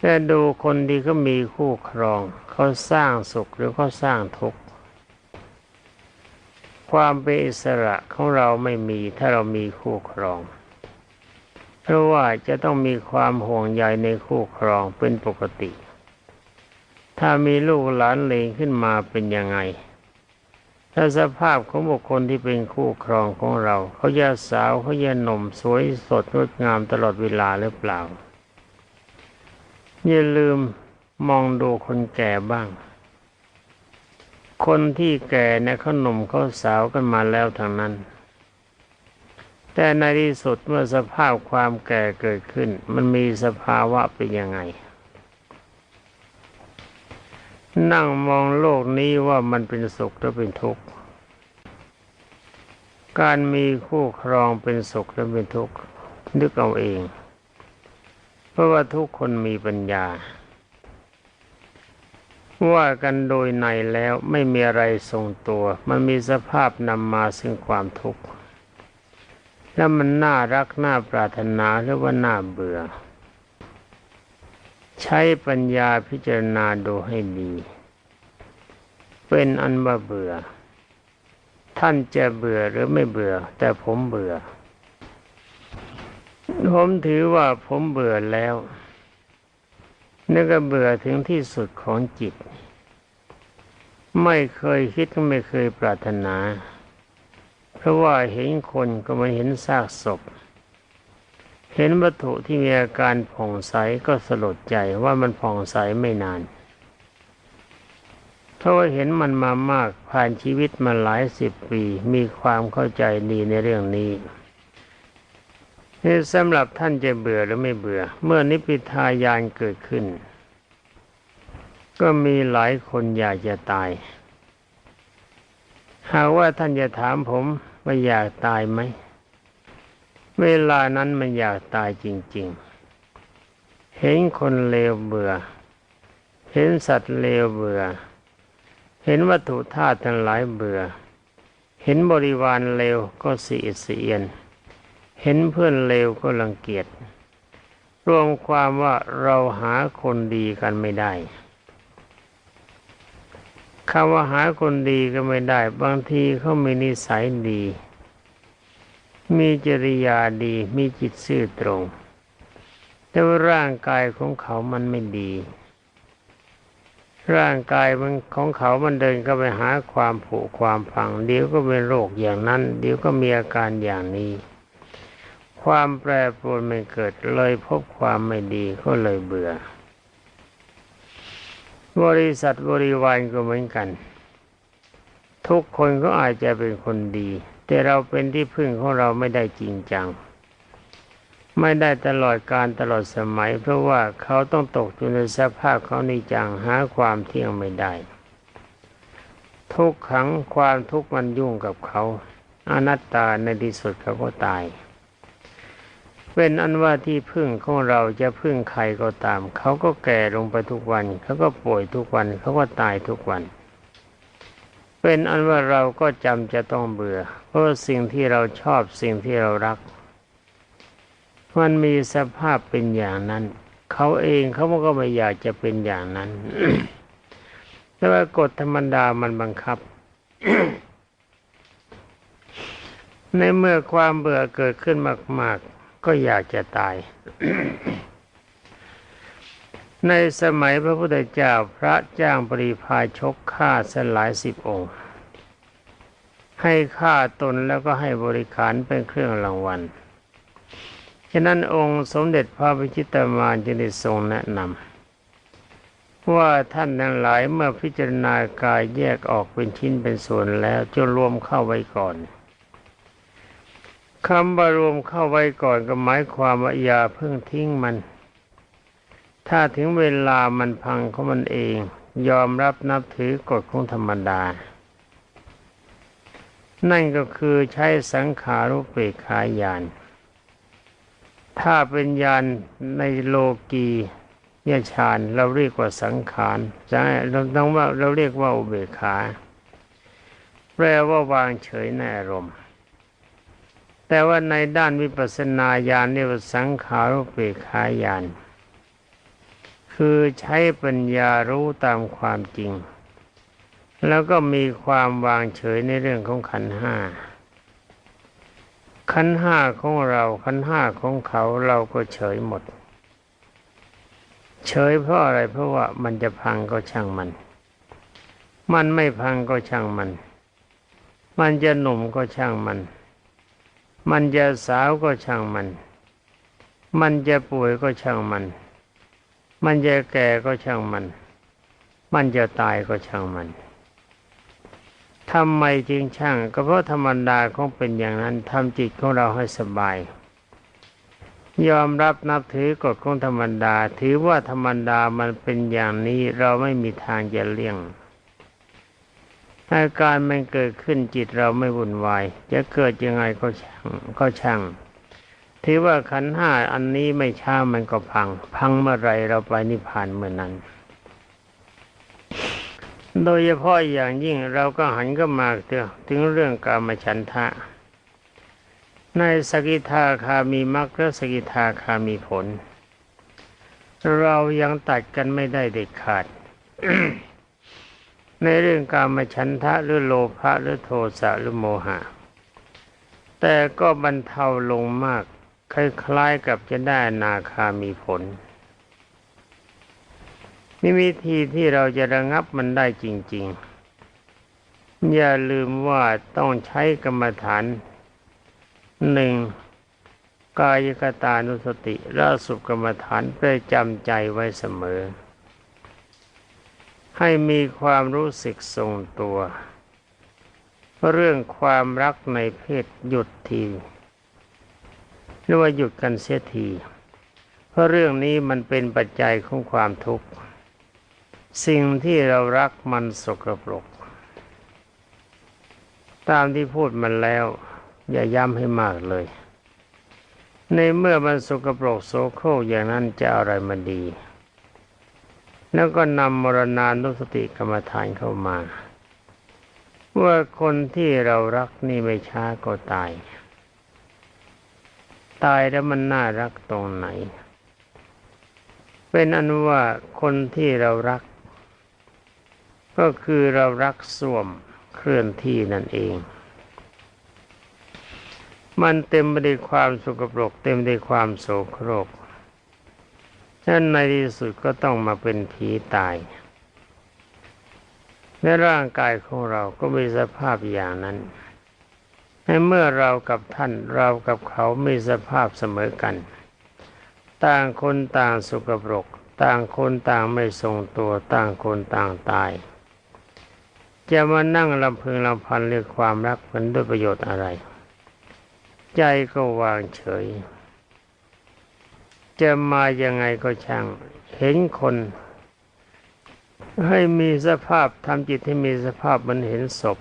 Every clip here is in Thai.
แต่ดูคนที่เขามีคู่ครอง เขาสร้างสุขหรือเขาสร้างทุกข์ความเป็นอิสระของเราไม่มีถ้าเรามีคู่ครอง เพราะว่าจะต้องมีความห่วงใยในคู่ครองเป็นปกติ ถ้ามีลูกหลานเลงขึ้นมาเป็นยังไง ถ้าสภาพของบุคคลที่เป็นคู่ครองของเรา เขาจะสาวเขาจะหนุ่มสวยสดงดงามตลอดเวลาหรือเปล่า อย่าลืมมองดูคนแก่บ้าง คนที่แก่เนี่ยเขาหนุ่มเขาสาวกันมาแล้วทางนั้น แต่ในที่สุดเมื่อสภาพความแก่เกิดขึ้น มันมีสภาวะเป็นยังไง นั่งมองโลกนี้ว่ามันเป็นสุขหรือเป็นทุกข์ การมีคู่ครองเป็นสุขหรือเป็นทุกข์นึกเอาเอง ราะว่าทุกคนมีปัญญา ว่ากันโดยในแล้วไม่มีอะไรทรงตัว มันมีสภาพนำมาซึ่งความทุกข์ แล้วมันน่ารักน่าปรารถนาหรือว่าน่าเบื่อ ใช้ปัญญาพิจารณาดูให้ดี เป็นอันว่าเบื่อ ท่านจะเบื่อหรือไม่เบื่อ แต่ผมเบื่อ ผมถือว่าผมเบื่อแล้วนี่ก็เบื่อถึงที่สุดของจิต ไม่เคยคิดก็ไม่เคยปรารถนา เพราะว่าเห็นคนก็มาเห็นซากศพ เห็นวัตถุที่มีอาการผ่องใสก็สลดใจว่ามันผ่องใสไม่นานเพราะว่าเห็นมันมามากผ่านชีวิตมาหลายสิบปี มีความเข้าใจดีในเรื่องนี้ สำหรับท่านจะเบื่อหรือไม่เบื่อ เมื่อนิพพิทายานเกิดขึ้น ก็มีหลายคนอยากจะตาย หากว่าท่านจะถามผมว่าอยากตายไหม เวลานั้นมันอยากตายจริง ๆ เห็นคนเลวเบื่อ เห็นสัตว์เลวเบื่อ เห็นวัตถุธาตุทั้งหลายเบื่อ เห็นบริวารเลวก็สีอิดสีเอียน เห็นเพื่อนเลวก็รังเกียจ รวมความว่าเราหาคนดีกันไม่ได้คำว่าหาคนดีก็ไม่ได้ บางทีเขามีนิสัยดี มีจริยาดี มีจิตซื่อตรง แต่ว่าร่างกายของเขามันไม่ดี ร่างกายมันของเขามันเดินก็ไปหาความผุความพัง เดี๋ยวก็เป็นโรคอย่างนั้น เดี๋ยวก็มีอาการอย่างนี้ ความแปรปรวนไม่เกิดเลยพบความไม่ดีก็เลยเบื่อ บริษัทบริวารก็เหมือนกัน ทุกคนก็อาจจะเป็นคนดี แต่เราเป็นที่พึ่งของเราไม่ได้จริงจัง ไม่ได้ตลอดการตลอดสมัย เพราะว่าเขาต้องตกอยู่ในสภาพเขานิจังหาความเที่ยงไม่ได้ ทุกขังความทุกข์มันยุ่งกับเขาอนัตตาในที่สุดเขาก็ตาย เป็นอันว่าที่พึ่งของเราจะพึ่งใครก็ตาม เขาก็แก่ลงไปทุกวัน เขาก็ป่วยทุกวัน เขาก็ตายทุกวัน เป็นอันว่าเราก็จำจะต้องเบื่อ เพราะสิ่งที่เราชอบสิ่งที่เรารัก มันมีสภาพเป็นอย่างนั้น เขาเองเขาก็ไม่อยากจะเป็นอย่างนั้นแต่ว่ากฎธรรมดามันบังคับในเมื่อความเบื่อเกิดขึ้นมาก ๆ ก็อยากจะตาย ในสมัยพระพุทธเจ้าพระจ้างปริพาชกฆ่าสลายสิบองค์ ให้ฆ่าตนแล้วก็ให้บริขารเป็นเครื่องรางวัล ฉะนั้นองค์สมเด็จพระพิชิตามารจึงได้ทรงแนะนำว่าท่านทั้งหลายเมื่อพิจารณากายแยกออกเป็นชิ้นเป็นส่วนแล้วจนรวมเข้าไว้ก่อน คำว่ารวมเข้าไว้ก่อนก็หมายความว่าอย่าเพิ่งทิ้งมัน ถ้าถึงเวลามันพังของมันเอง ยอมรับนับถือกฎของธรรมดา นั่นก็คือใช้สังขารุปเปกขายาน ถ้าเป็นยานในโลกียฌานเราเรียกว่าสังขารใช่เราต้องว่าเราเรียกว่าอุเบกขา แปลว่าวางเฉยในอารมณ์ แต่ว่าในด้านวิปัสสนาญาณเรียกว่าสังขารุปเปขายาน คือใช้ปัญญารู้ตามความจริง แล้วก็มีความวางเฉยในเรื่องของขันห้าขันห้าของเราขันห้าของเขาเราก็เฉยหมด เฉยเพราะอะไรเพราะว่ามันจะพังก็ช่างมัน มันไม่พังก็ช่างมัน มันจะหนุ่มก็ช่างมัน มันจะสาวก็ช่างมัน มันจะป่วยก็ช่างมัน มันจะแก่ก็ช่างมัน มันจะตายก็ช่างมันทำไมจึงช่าง ก็เพราะธรรมดาของเป็นอย่างนั้นทำจิตของเราให้สบาย ยอมรับนับถือกฎของธรรมดา ถือว่าธรรมดามันเป็นอย่างนี้เราไม่มีทางจะเลี่ยง อาการมันเกิดขึ้นจิตเราไม่วุ่นวาย จะเกิดยังไงก็ช่างก็ช่างถือว่าขันห้าอันนี้ไม่ช้ามันก็พัง พังเมื่อไรเราไปนิพพานเมื่อนั้น โดยเฉพาะอย่างยิ่งเราก็หันก็มาถึงเรื่องกามฉันทะ ในสกิทาคามีมรรคและสกิทาคามีผล เรายังตัดกันไม่ได้เด็ดขาด ในเรื่องการมาฉันทะหรือโลภะหรือโทสะหรือโมหะ แต่ก็บรรเทาลงมาก คล้ายๆกับจะได้นาคามีผลมีวิธีที่เราจะระงับมันได้จริง ๆ อย่าลืมว่าต้องใช้กรรมฐานหนึ่งกายกตานุสติและสุกรรมฐานเพื่อจำใจไว้เสมอ ให้มีความรู้สึกทรงตัว เรื่องความรักในเพศหยุดทีหรือว่าหยุดกันเสียทีเพราะเรื่องนี้มันเป็นปัจจัยของความทุกข์ สิ่งที่เรารักมันสกปรก ตามที่พูดมันแล้ว อย่าย้ำให้มากเลย ในเมื่อมันสกปรกโสโครกอย่างนั้นจะอะไรมันดี แล้วก็นำมรณานุสติกรรมฐานเข้ามาว่าคนที่เรารักนี่ไม่ช้าก็ตาย ตายแล้วมันน่ารักตรงไหน เป็นอันว่าคนที่เรารัก ก็คือเรารักส่วมเคลื่อนที่นั่นเอง มันเต็มไปด้วยความสุกปรก เต็มไปด้วยความโศโครก ฉะนั้นในที่สุดก็ต้องมาเป็นผีตายและร่างกายของเราก็มีสภาพอย่างนั้นให้เมื่อเรากับท่านเรากับเขามีสภาพเสมอกัน ต่างคนต่างสุกปรก ต่างคนต่างไม่ทรงตัวต่างคนต่างตาย จะมานั่งลำพึงลำพันเรื่องความรักมันด้วยประโยชน์อะไร ใจก็วางเฉย จะมายังไงก็ช่าง เห็นคน ให้มีสภาพทำจิตให้มีสภาพมันเห็นศพ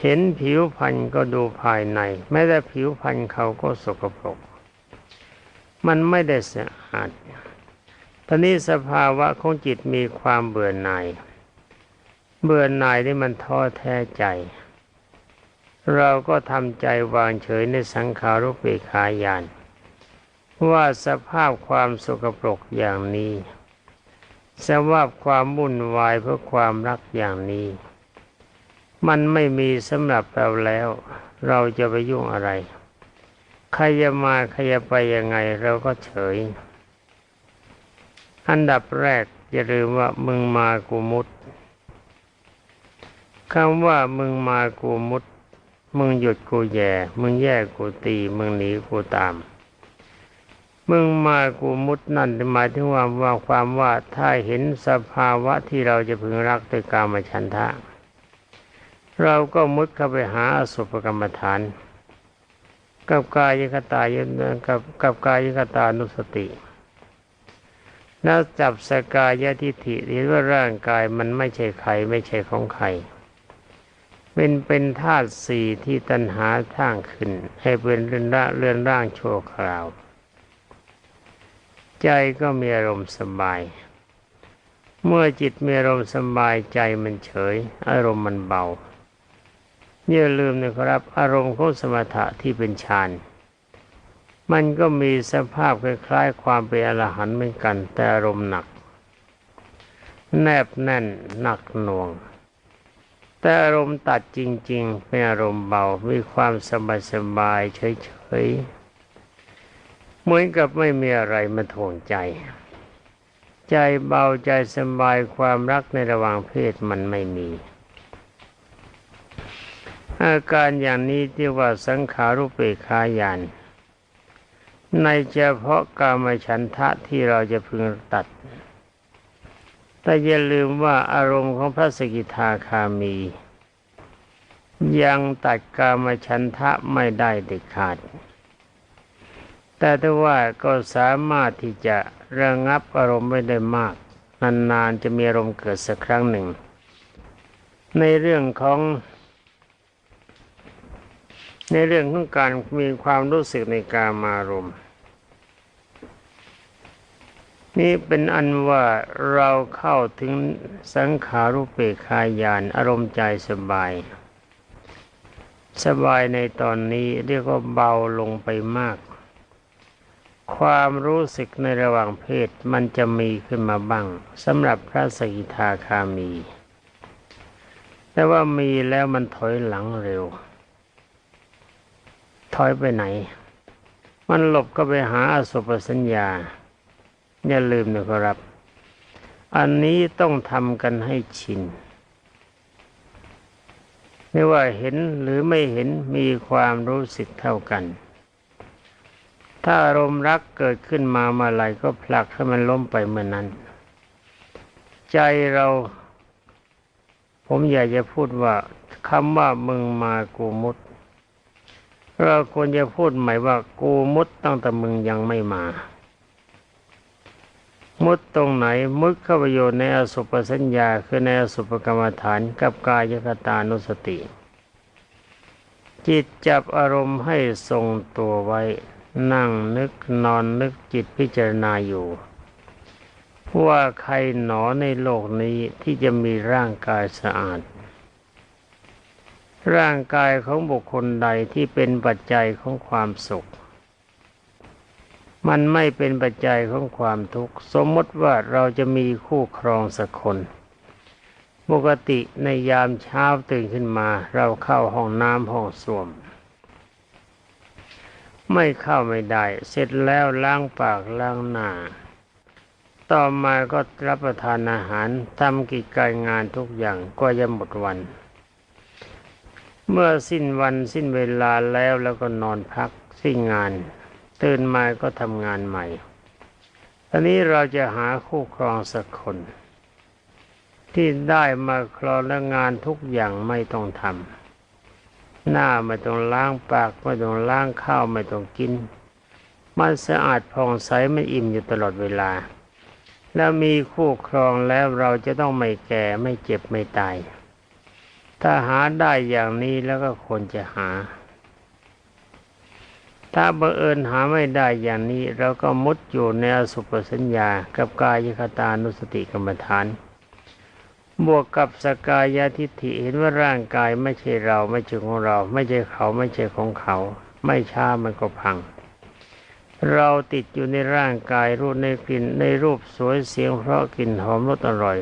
เห็นผิวพรรณก็ดูภายใน แม้แต่ผิวพรรณเขาก็สกปรก มันไม่ได้สะอาดตอนนี้สภาวะของจิตมีความเบื่อหน่าย เบื่อหน่ายนี่มันท้อแท้ใจ เราก็ทำใจวางเฉยในสังขารุปเปขายาน ว่าสภาพความสกปรกอย่างนี้สภาพความวุ่นวายเพราะความรักอย่างนี้ มันไม่มีสำหรับเราแล้ว เราจะไปยุ่งอะไรใครจะมาใครจะไปยังไงเราก็เฉย อันดับแรกอย่าลืมว่ามึงมากูมุดคำว่ามึงมากูมุด มึงหยุดกูแย่ มึงแย่กูตี มึงหนีกูตาม มึงมากูมุดนั่นหมายถึงว่าว่าความว่าถ้าเห็นสภาวะที่เราจะพึงรักด้วยกามฉันทะ เราก็มุดเข้าไปหาอสุภกรรมฐาน กับกายคตายกับกับกายคตานุสติแล้วจับสกายทิฏฐิเห็นว่าร่างกายมันไม่ใช่ใครไม่ใช่ของใครเป็นเป็นธาตุสี่ที่ตัณหาท่างขึ้น ให้เป็นเรือนร่างเรื่อนร่างโชว์คราว ใจก็มีอารมณ์สบาย เมื่อจิตมีอารมณ์สบายใจมันเฉย อารมณ์มันเบาอย่าลืมนะครับอารมณ์ของสมถะที่เป็นฌานมันก็มีสภาพคล้ายๆความเป็นอรหันต์เหมือนกัน แต่อารมณ์หนัก แนบแน่นหนักหน่วง แต่อารมณ์ตัดจริงๆเป็นอารมณ์เบา มีความสบายๆเฉยๆ เหมือนกับไม่มีอะไรมาถ่วงใจ ใจเบาใจสบายความรักในระหว่างเพศมันไม่มี อาการอย่างนี้ที่ว่าสังขารุปเปกขายานในเฉพาะกามฉันทะที่เราจะพึงตัด แต่อย่าลืมว่าอารมณ์ของพระสกิทาคามี ยังตัดกามฉันทะไม่ได้เด็ดขาด แต่ถ้าว่าก็สามารถที่จะระงับอารมณ์ไม่ได้มาก นานๆจะมีอารมณ์เกิดสักครั้งหนึ่ง ในเรื่องของ ในเรื่องของการมีความรู้สึกในกามารมณ์นี่เป็นอันว่าเราเข้าถึงสังขารุปเปกขายานอารมณ์ใจสบาย สบายในตอนนี้เรียกว่าเบาลงไปมาก ความรู้สึกในระหว่างเพศมันจะมีขึ้นมาบ้างสำหรับพระสกิทาคามี แต่ว่ามีแล้วมันถอยหลังเร็ว ถอยไปไหน มันหลบก็ไปหาอสุปสัญญา อย่าลืมนะครับ อันนี้ต้องทำกันให้ชินไม่ว่าเห็นหรือไม่เห็นมีความรู้สึกเท่ากัน ถ้าอารมณ์รักเกิดขึ้นมาเมื่อไหร่ก็ผลักให้มันล้มไปเมื่อนนั้น ใจเรา ผมอยากจะพูดว่าคำว่ามึงมากูมุด เราควรจะพูดหม่ว่ากูมุดตั้งแต่มึงยังไม่มา มุดตรงไหนมุดเข้าไปอยู่ในอสุปสัญญาคือในอสุปกรรมฐานกับกายคตานุสติ จิตจับอารมณ์ให้ทรงตัวไว้ นั่งนึกนอนนึกจิตพิจารณาอยู่ว่าใครหนอในโลกนี้ที่จะมีร่างกายสะอาด ร่างกายของบุคคลใดที่เป็นปัจจัยของความสุข มันไม่เป็นปัจจัยของความทุกข์ สมมติว่าเราจะมีคู่ครองสักคนปกติในยามเช้าตื่นขึ้นมา เราเข้าห้องน้ำห้องส้วม ไม่เข้าไม่ได้ เสร็จแล้วล้างปากล้างหน้า ต่อมาก็รับประทานอาหารทำกิจการงานทุกอย่างก็จะหมดวัน เมื่อสิ้นวันสิ้นเวลาแล้วแล้วก็นอนพักสิ้นงาน ตื่นมาก็ทำงานใหม่ตอนนี้เราจะหาคู่ครองสักคน ที่ได้มาครองและงานทุกอย่างไม่ต้องทำ หน้าไม่ต้องล้างปากไม่ต้องล้างข้าวไม่ต้องกิน มันสะอาดผ่องใสมันอิ่มอยู่ตลอดเวลา แล้วมีคู่ครองแล้วเราจะต้องไม่แก่ไม่เจ็บไม่ตาย ถ้าหาได้อย่างนี้แล้วก็ควรจะหา ถ้าบังเอิญหาไม่ได้อย่างนี้ เราก็มุดอยู่ในอสุปสัญญากับกายคตานุสติกรรมฐาน บวกกับสกายทิฏฐิเห็นว่าร่างกายไม่ใช่เราไม่ใช่ของเรา ไม่ใช่เขาไม่ใช่ของเขา ไม่ช้ามันก็พัง เราติดอยู่ในร่างกายรูปในกลิ่นในรูปสวยเสียงเพราะกลิ่นหอมรสอร่อย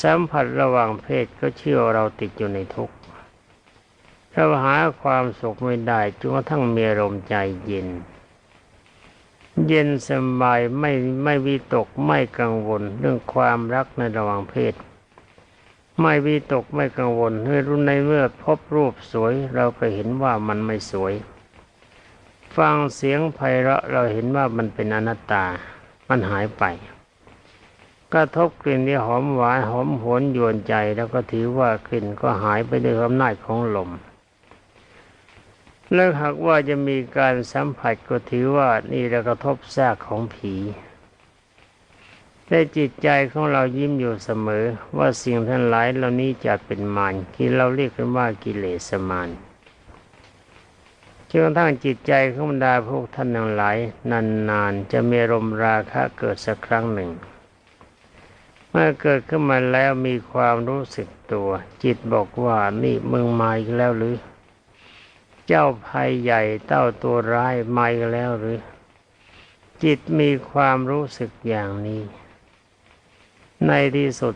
สัมผัสระหว่างเพศก็เชื่อว่าเราติดอยู่ในทุกข์เราหาความสุขไม่ได้จนกระทั่งมีอารมณ์ใจเย็น เย็นสบายไม่ไม่วิตกไม่กังวล เรื่องความรักในระหว่างเพศ ไม่วิตกไม่กังวลเมื่อรู้ในเมื่อพบรูปสวย เราก็เห็นว่ามันไม่สวย ฟังเสียงไพเราะเราเห็นว่ามันเป็นอนัตตา มันหายไปกระทบกลิ่นที่หอมหวานหอมหวนยวนใจแล้วก็ถือว่ากลิ่นก็หายไปด้วยอำนาจของลม แล้วหากว่าจะมีการสัมผัสก็ถือว่านี่เรากระทบแทรกของผีแต่จิตใจของเรายิ้มอยู่เสมอ ว่าสิ่งทั้งหลายเหล่านี้จะเป็นมารที่เราเรียกกันว่ากิเลสมารจนกระทั่งจิตใจของบรรดาพวกท่านทั้งหลาย นานๆ จะมีรมราคะเกิดสักครั้งหนึ่ง เมื่อเกิดขึ้นมาแล้วมีความรู้สึกตัว จิตบอกว่านี่มึงมาอีกแล้วหรือ เจ้าภัยใหญ่เต้าตัวร้ายมาอีกแล้วหรือ จิตมีความรู้สึกอย่างนี้ ในที่สุด